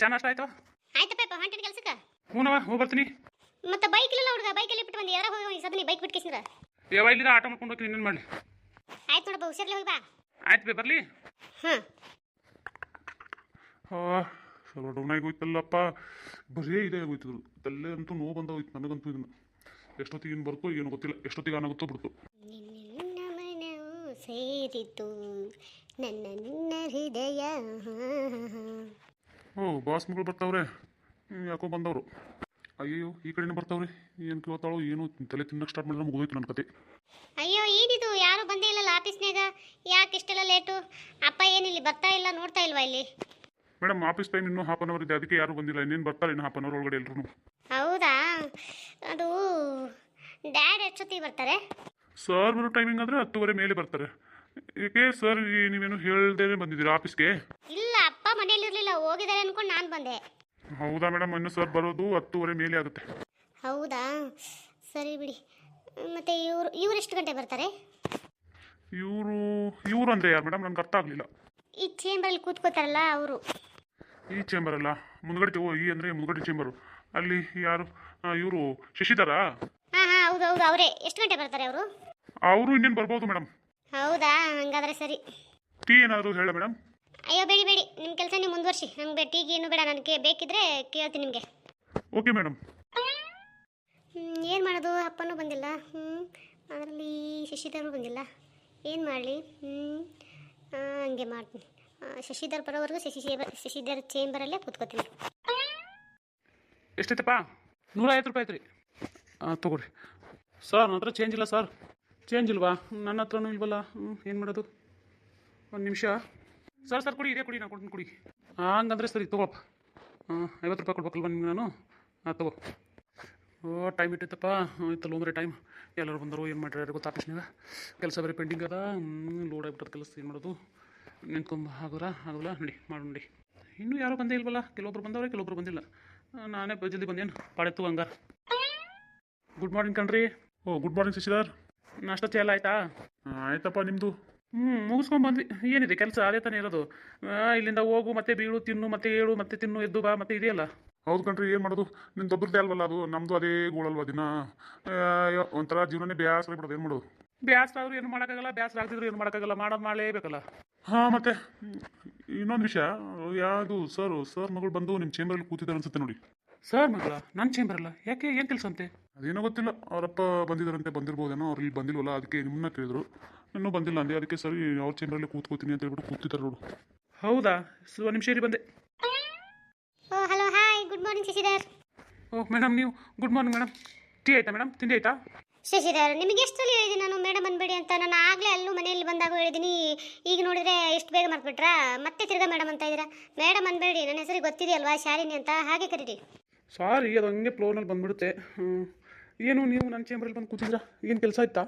ಚಾ ನಾಷ್ಟ ಆಯ್ತಪ್ಪ ಹೊಂಟಿನ ಕೆಲ್ಸಕ್ಕೆ? ಹ್ಞೂನವ ಹೋಗಿ ಬರ್ತೀನಿ. ಮತ್ತೆ ಬೈಕ್ ಇಲ್ಲ ಹುಡುಗ ಬೈಕಲ್ಲಿ ಬಿಟ್ಟು ಬಂದು ಯಾರೋ ಹೋಗಿ ಸದನಿ ಬೈಕ್ ಬಿಟ್ಟು ಕೇಸಿದ್ರ ಯಾವ ಇಲ್ಲಿದ ಆಟೋ ಮಾಡ್ಕೊಂಡು ಹೋಗ್ತೀನಿ ಇನ್ನೇನು ಮಾಡಲಿ? ಆಯ್ತು ನೋಡಪ್ಪ ಹುಷಾರ್ಲಿ ಹೋಗಿ ಬಾ. ಆಯ್ತು ಬೇ ಬರಲಿ. ಹಾಂ ಸ್ವಲ್ಪ ಡೌನ್ ಆಗಿ ಹೋಯ್ತಲ್ಲಪ್ಪ. ಬರೀ ಇದೇ ಆಗೋಯ್ತಿದ್ರು ತಲೆ ಅಂತೂ ನೋವು ನನಗಂತೂ ಇದನ್ನು ಎಷ್ಟೊತ್ತಿಗೆ ಏನು ಬರ್ತೋ ಏನು ಗೊತ್ತಿಲ್ಲ ಎಷ್ಟೊತ್ತಿಗೆ ಏನಾಗುತ್ತೋ ಬಿಡ್ತು. ನಿನ್ನ ಮನವು ಸೇರಿತು ನನ್ನ ನಿನ್ನ ಹೃದಯ. ಓ ಬಾಸ್ ಮಗಳು ಬರ್ತಾವ್ರೆ. ಯಾಕೋ ಬಂದವರು. ಅಯ್ಯೋ ಈ ಕಡೆನೇ ಬರ್ತಾವ್ರೆ. ಏನು ಕೇಳ್ತಾಳೋ ಏನು ತಲೆ ತಿನ್ನಕ್ಕೆ ಸ್ಟಾರ್ಟ್ ಮಾಡಿದ್ರೆ ಮುಗಿದೋಯ್ತು ನನ್ನ ಕತೆ. ಅಯ್ಯೋ ಏನಿದು? ಯಾರು ಬಂದೇ ಇಲ್ಲಲ್ಲ ಆಫೀಸ್ನಾಗ ಯಾಕೆ ಇಷ್ಟೆಲ್ಲ ಲೇಟು ಅಪ್ಪ ಏನಿಲ್ಲ ಬರ್ತಾ ಇಲ್ಲ ನೋಡ್ತಾ ಇಲ್ವಾ ಇಲ್ಲಿ? ಮೇಡಮ್ ಆಫೀಸ್ ಟೈಮ್ ಇನ್ನೂ ಹಾಫ್ ಅನ್ ಅವರ್ ಇದೆ. ಅದಕ್ಕೆ ಯಾರು ಬಂದಿಲ್ಲ. ಇನ್ನೇನು ಬರ್ತಾರೆ ಇನ್ನು ಹಾಫ್ ಅನ್ ಅವರ್ ಒಳಗಡೆ ಎಲ್ಲರೂ ಹೌದಾ? ಅದು ಡ್ಯಾಡ್ ಎಷ್ಟೊತ್ತಿಗೆ ಬರ್ತಾರೆ? ಸರ್ ಬರೋ ಟೈಮಿಂಗ್ ಅಂದರೆ ಹತ್ತುವರೆ ಮೇಲೆ ಬರ್ತಾರೆ. ಏಕೆ ಸರ್ ನೀವೇನು ಹೇಳ್ದೇನೆ ಬಂದಿದ್ದೀರಾ ಆಫೀಸ್ಗೆ? ಇಲ್ಲ ಅಪ್ಪ ಮನೇಲಿರ್ಲಿಲ್ಲ ಹೋಗಿದ್ದಾರೆ ಅನ್ಕೊಂಡು ನಾನು ಬಂದೆ. ಹೌದಾ ಮೇಡಮ್ ಇನ್ನು ಸರ್ ಬರೋದು ಹತ್ತುವರೆ ಮೇಲೆ ಆಗುತ್ತೆ. ಹೌದಾ? ಸರಿ ಬಿಡಿ. ಮತ್ತೆ ಇವರು ಇವ್ರು ಎಷ್ಟು ಗಂಟೆ ಬರ್ತಾರೆ? ಇವರು ಇವರು ಅಂದರೆ ಯಾರು ಮೇಡಮ್ ನನಗೆ ಅರ್ಥ ಆಗಲಿಲ್ಲ. ಈ ಚೇಂಬರಲ್ಲಿ ಕೂತ್ಕೋತಾರಲ್ಲ ಅವರು. ಈ ಚೇಂಬರ್ ಅಲ್ಲ ಮುಂದ್ಗಡೆ ಓ ಈ ಅಂದರೆ ಮುಂದ್ಗಡೆ ಚೇಂಬರು. ಅಲ್ಲಿ ಯಾರು? ಇವರು ಶಶಿಧರಾ? ಹಾಂ ಹಾಂ ಹೌದು ಹೌದು ಅವರೇ. ಎಷ್ಟು ಗಂಟೆ ಬರ್ತಾರೆ ಅವರು? ಅವರು ಇನ್ನೇನು ಬರ್ಬೋದು ಮೇಡಮ್ ಹೌದಾ? ಹಂಗಾದ್ರೆ ಸರಿ. ಟೀ ಏನಾದರೂ ಹೇಳ ಮೇಡಮ್ ಅಯ್ಯೋ ಬೇಡಿ ಬೇಡಿ. ನಿಮ್ಮ ಕೆಲಸ ನೀವು ಮುಂದುವರ್ಸಿ. ನಂಗೆ ಟೀಗೆ ಏನು ಬೇಡ. ನನಗೆ ಬೇಕಿದ್ರೆ ಕೇಳ್ತೀನಿ ನಿಮಗೆ. Okay madam. ಏನು ಮಾಡೋದು? ಅಪ್ಪನೂ ಬಂದಿಲ್ಲ. ಹ್ಞೂ ಅದರಲ್ಲಿ ಶಶಿಧರು ಬಂದಿಲ್ಲ. ಏನು ಮಾಡಲಿ? ಹ್ಞೂ ಹಂಗೆ ಮಾಡ್ತೀನಿ. ಶಶಿಧರ್ ಬರೋವರೆಗೂ ಶಶಿ ಶಶಿಧರ್ ಚೇಂಬರಲ್ಲೇ ಕೂತ್ಕೋತೀನಿ. ಎಷ್ಟೈತಪ್ಪ ನೂರ ಐವತ್ತು ರೂಪಾಯಿ ಐತ್ರಿ ಹಾಂ ತೊಗೊಳ್ರಿ. ಸರ್ ನನ್ನ ಹತ್ರ ಚೇಂಜ್ ಇಲ್ಲ ಸರ್. ಚೇಂಜ್ ಇಲ್ವಾ? ನನ್ನ ಹತ್ರನೂ ಇಲ್ವಲ್ಲ? ಹ್ಞೂ ಏನು ಮಾಡೋದು? ಒಂದು ನಿಮಿಷ. ಸರ್ ಸರ್, ಕೊಡಿ, ಇದೇ ಕೊಡಿ ನಾನು ಕೊಡ್ತೀನಿ, ಕೊಡಿ. ಹಂಗಂದ್ರೆ ಸರಿ ತಗೋಪ್ಪ ಹಾಂ ಐವತ್ತು ರೂಪಾಯಿ ಕೊಡ್ಬೇಕಲ್ವ ನಿಮ್ಗೆ ನಾನು? ಹಾಂ ತಗೋ. ಓ ಟೈಮ್ ಇಟ್ಟಿತ್ತಪ್ಪ. ಆಯ್ತಲ್ಲ ಅಂದರೆ ಟೈಮ್ ಎಲ್ಲರೂ ಬಂದರು, ಏನು ಮಾಡ್ಯಾರ ಗೊತ್ತಾ ಕೆಲಸ ಬೇರೆ ಪೆಂಡಿಂಗ್ ಅದ. ಲೋಡ್ ಆಗಿಬಿಟ್ಟದ ಕೆಲಸ, ಏನು ಮಾಡೋದು? ನಿಂತ್ಕೊಂಬ ಆಗೋರ ಆಗೋಲ್ಲ, ನೋಡಿ, ಮಾಡಿ, ನೋಡಿ. ಇನ್ನೂ ಯಾರೋ ಬಂದೇ ಇಲ್ವಲ್ಲ? ಕೆಲವೊಬ್ರು ಬಂದವ್ರೆ, ಕೆಲವೊಬ್ರು ಬಂದಿಲ್ಲ. ನಾನೇ ಜಲ್ದಿ ಬಂದೇನು? ಪಾಡೆತ್ತು ಹಂಗಾರ ಗುಡ್ ಮಾರ್ನಿಂಗ್ ಕಣ್ರಿ. ಓ ಗುಡ್ ಮಾರ್ನಿಂಗ್ ಶಶಿಧರ್. ನಾಷ್ಟ ಚಾ ಎಲ್ಲ ಆಯ್ತಾ? ಆಯ್ತಪ್ಪ ನಿಮ್ಮದು ಹ್ಞೂ ಮುಗಿಸ್ಕೊಂಡ್ ಬಂದ್ವಿ. ಏನಿದೆ ಕೆಲಸ ಅದೇ ತಾನೇ ಇರೋದು. ಆ, ಇಲ್ಲಿಂದ ಹೋಗು ಮತ್ತೆ ಬೀಳು ತಿನ್ನು ಮತ್ತೆ ಏಳು ಮತ್ತೆ ತಿನ್ನು ಎದ್ದು ಬಾ ಮತ್ತೆ ಇದೆಯಲ್ಲ? ಹೌದು ಕಣ್ರಿ ಏನು ಮಾಡೋದು? ನಿನ್ನ ಒಬ್ಬರದ್ದೇ ಅಲ್ವಲ್ಲ ಅದು? ನಮ್ಮದು ಅದೇ ಗೋಳಲ್ವ ದಿನ? ಆ, ಯೋ- ಒಂಥರ ಜೀವನನೇ ಬೇಸರ ಬಿಡೋದು ಏನು ಮಾಡೋದು? ಬ್ಯಾಸ್ರ ಆದ್ರೂ ಏನು ಮಾಡೋಕ್ಕಾಗಲ್ಲ ಬ್ಯಾಸ್ರ ಆಗ್ತಿದ್ರು ಏನು ಮಾಡೋಕ್ಕಾಗಲ್ಲ ಮಾಡೋದು ಮಾಡಲೇಬೇಕಲ್ಲ ಹಾಂ ಮತ್ತೆ. ಇನ್ನೊಂದು ವಿಷಯ ಯಾವುದು ಸರ್ ಸರ್ ಮಗಳು ಬಂದು ನಿಮ್ಮ ಚೇಂಬರಲ್ಲಿ ಕೂತಿದ್ದಾರೆ ಅನ್ಸುತ್ತೆ ನೋಡಿ. ಸರ್ ಮಗಳ ನನ್ನ ಚೇಂಬರ್ ಅಲ್ಲ ಯಾಕೆ ಏನು ಕೆಲಸ ಅಂತೆ ಅದೇನೋ ಗೊತ್ತಿಲ್ಲ ಅವರಪ್ಪ ಬಂದಿದ್ದಾರಂತೆ ಬಂದಿರ್ಬೋದೇನೋ ಅವ್ರು ಇಲ್ಲಿ ಬಂದಿಲ್ವಲ್ಲ ಅದಕ್ಕೆ ನಿಮ್ಮನ್ನ ಕೇಳಿದ್ರು. ನಾನು ಬಂದಿಲ್ಲ ಅಂದೆ ಅದಕ್ಕೆ ಸರಿ ಅವ್ರ ಚೇಂಬರಲ್ಲಿ ಕೂತ್ಕೋತೀನಿ ಅಂತ ಹೇಳ್ಬಿಟ್ಟು ಕೂತಿದ್ದಾರೆ ನೋಡು. ಹೌದಾ? ಸೊ ಒಂದು ನಿಮಿಷ ಬಂದೆ. ಓ hello hi good morning Shashidhar. ಓ ಮೇಡಮ್ ನೀವು ಗುಡ್ ಮಾರ್ನಿಂಗ್ ಮೇಡಮ್ ಟೀ ಆಯ್ತಾ ಮೇಡಮ್ ತಿಂಡಿ ಆಯ್ತಾ? ಶಶಿಧರ್ ನಿಮಗೆ ಸಲ ಹೇಳಿದ್ದೀನಿ ನಾನು ಮೇಡಮ್ ಅನ್ಬೇಡಿ ಅಂತ. ನಾನು ಆಗಲೇ ಅಲ್ಲೂ ಮನೆಯಲ್ಲಿ ಬಂದಾಗ ಹೇಳಿದ್ದೀನಿ ಈಗ ನೋಡಿದ್ರೆ ಎಷ್ಟು ಬೇಗ ಮರ್ತ್ಬಿಟ್ರಾ? ಮತ್ತೆ ತಿರ್ಗಾ ಮೇಡಮ್ ಅಂತ ಇದ್ದೀರಾ? ಮೇಡಮ್ ಅನ್ಬೇಡಿ ನನ್ನ ಹೆಸರು ಗೊತ್ತಿದೆಯಲ್ವಾ ಶಾಲಿನಿ ಅಂತ ಹಾಗೆ ಕರೀರಿ. ಸಾರಿ ಅದು ಹಂಗೆ ಫ್ಲೋರ್ನಲ್ಲಿ ಬಂದ್ಬಿಡುತ್ತೆ. ಏನು ನೀವು ನನ್ನ ಚೇಂಬರಲ್ಲಿ ಬಂದು ಕೂತಿದ್ರಾ ಏನು ಕೆಲಸ ಇತ್ತಾ?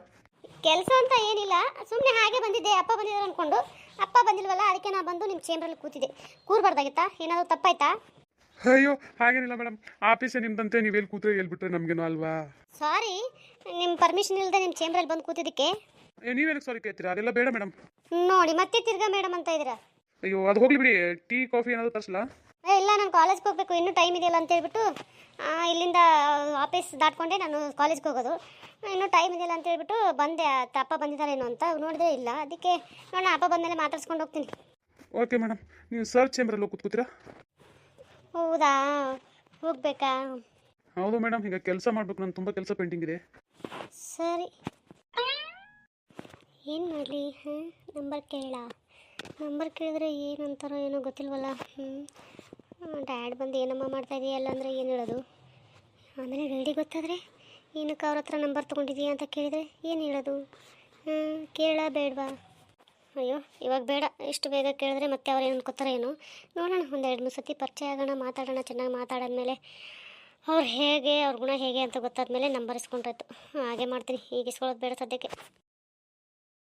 ಕೆಲಸ ಅಂತ ಏನಿಲ್ಲ. ಸುಮ್ಮನೆ ಹಾಗೆ ಬಂದಿದ್ದೆ. ಅಪ್ಪ ಬಂದಿದ್ದಾರೆ ಅಂದ್ಕೊಂಡು ಅಪ್ಪ ಬಂದಿಲ್ವಲ್ಲ ಅದಕ್ಕೆ ನಾನು ಬಂದು ನಿಮ್ಮ ಚೇಂಬರಲ್ಲಿ ಕೂತಿದ್ದೆ. ಕೂರ್ಬಾರ್ದಾಗಿತ್ತಾ? ಏನಾದರೂ ತಪ್ಪಾಯ್ತಾ? ಅಯ್ಯೋ ಹಾಗೇನಿಲ್ಲ ಮೇಡಮ್ ಆಫೀಸೇ ನಿಮ್ದಂತೆ ನೀವು ಎಲ್ಲಿ ಕೂತ್ರೆ ಎಲ್ಲಿ ಬಿಟ್ರೆ ನಮಗೇನು ಅಲ್ವಾ? ಸಾರಿ ನಿಮ್ಮ ಪರ್ಮಿಷನ್ ಇಲ್ಲದೆ ನಿಮ್ಮ ಚೇಂಬರಲ್ಲಿ ಬಂದು ಕೂತಿದ್ದಕ್ಕೆ. ನೀವೇನಕ್ಕೆ ಸಾರಿ ಕೇಳ್ತೀರಾ? ಅದೆಲ್ಲ ಬೇಡ ಮೇಡಮ್ ನೋಡಿ ಮತ್ತೆ ತಿರ್ಗಾ ಮೇಡಮ್ ಅಂತ ಇದ್ದೀರಾ? ಅಯ್ಯೋ ಅದು ಹೋಗ್ಲಿ ಬಿಡಿ. ಟೀ ಕಾಫಿ ಏನಾದರೂ ತರಿಸಲಾ? ಇಲ್ಲ ನಾನು ಕಾಲೇಜ್ಗೆ ಹೋಗಬೇಕು ಇನ್ನೂ ಟೈಮ್ ಇದೆಯಲ್ಲ ಅಂತ ಹೇಳ್ಬಿಟ್ಟು ಇಲ್ಲಿಂದ ಆಫೀಸ್ ದಾಟ್ಕೊಂಡೆ ನಾನು ಕಾಲೇಜ್ಗೆ ಹೋಗೋದು. ಇನ್ನೂ ಟೈಮ್ ಇದೆಯಲ್ಲ ಅಂತ ಹೇಳ್ಬಿಟ್ಟು ಬಂದೆ ಅಪ್ಪ ಬಂದಿದ್ದಾರೇನೋ ಅಂತ ನೋಡಿದ್ರೆ ಇಲ್ಲ. ಅದಕ್ಕೆ ನೋಡೋಣ ಅಪ್ಪ ಬಂದಮೇಲೆ ಮಾತಾಡ್ಸ್ಕೊಂಡು ಹೋಗ್ತೀನಿ. ಓಕೆ ಮೇಡಮ್ ನೀವು ಸರ್ ಚೇಂಬರಲ್ಲಿ ಹೋಗಿ ಕೂತ್ಕೋತೀರಾ? ಹೌದಾ? ಹೋಗ್ಬೇಕಾ? ಹೌದು ಮೇಡಮ್ ಈಗ ಕೆಲಸ ಮಾಡಬೇಕು ನಾನು ತುಂಬ ಕೆಲಸ ಪೆಂಡಿಂಗ್ ಇದೆ. ಸರಿ. ಏನು ಮಾಡಲಿ ಹಾಂ? ನಂಬರ್ ಕೇಳ. ನಂಬರ್ ಕೇಳಿದ್ರೆ ಏನಂತಾರೋ ಏನೋ ಗೊತ್ತಿಲ್ವಲ್ಲ? ಹ್ಞೂ ಡ್ಯಾಡ್ ಬಂದು ಏನಮ್ಮ ಮಾಡ್ತಾ ಇದೆಯಲ್ಲ ಅಂದರೆ ಏನು ಹೇಳೋದು? ಆಮೇಲೆ ಡ್ಯಾಡಿ ಗೊತ್ತಾದರೆ ಏನಕ್ಕೆ ಅವ್ರ ಹತ್ರ ನಂಬರ್ ತೊಗೊಂಡಿದೀಯ ಅಂತ ಕೇಳಿದರೆ ಏನು ಹೇಳೋದು? ಕೇಳ, ಬೇಡವಾ? ಅಯ್ಯೋ, ಇವಾಗ ಬೇಡ. ಇಷ್ಟು ಬೇಗ ಕೇಳಿದ್ರೆ ಮತ್ತೆ ಅವ್ರು ಏನು ಏನು? ನೋಡೋಣ, ಒಂದು ಎರಡು ಮೂರು ಸತಿ ಪರಿಚಯ ಆಗೋಣ, ಮಾತಾಡೋಣ, ಚೆನ್ನಾಗಿ ಮಾತಾಡಾದ್ಮೇಲೆ ಅವ್ರು ಹೇಗೆ, ಅವ್ರ ಗುಣ ಹೇಗೆ ಅಂತ ಗೊತ್ತಾದ್ಮೇಲೆ ನಂಬರ್ ಇಸ್ಕೊಂಡ್ರಾಯ್ತು ಹಾಗೆ ಮಾಡ್ತೀನಿ. ಈಗ ಇಸ್ಕೊಳ್ಳೋದು ಬೇಡ ಸದ್ಯಕ್ಕೆ.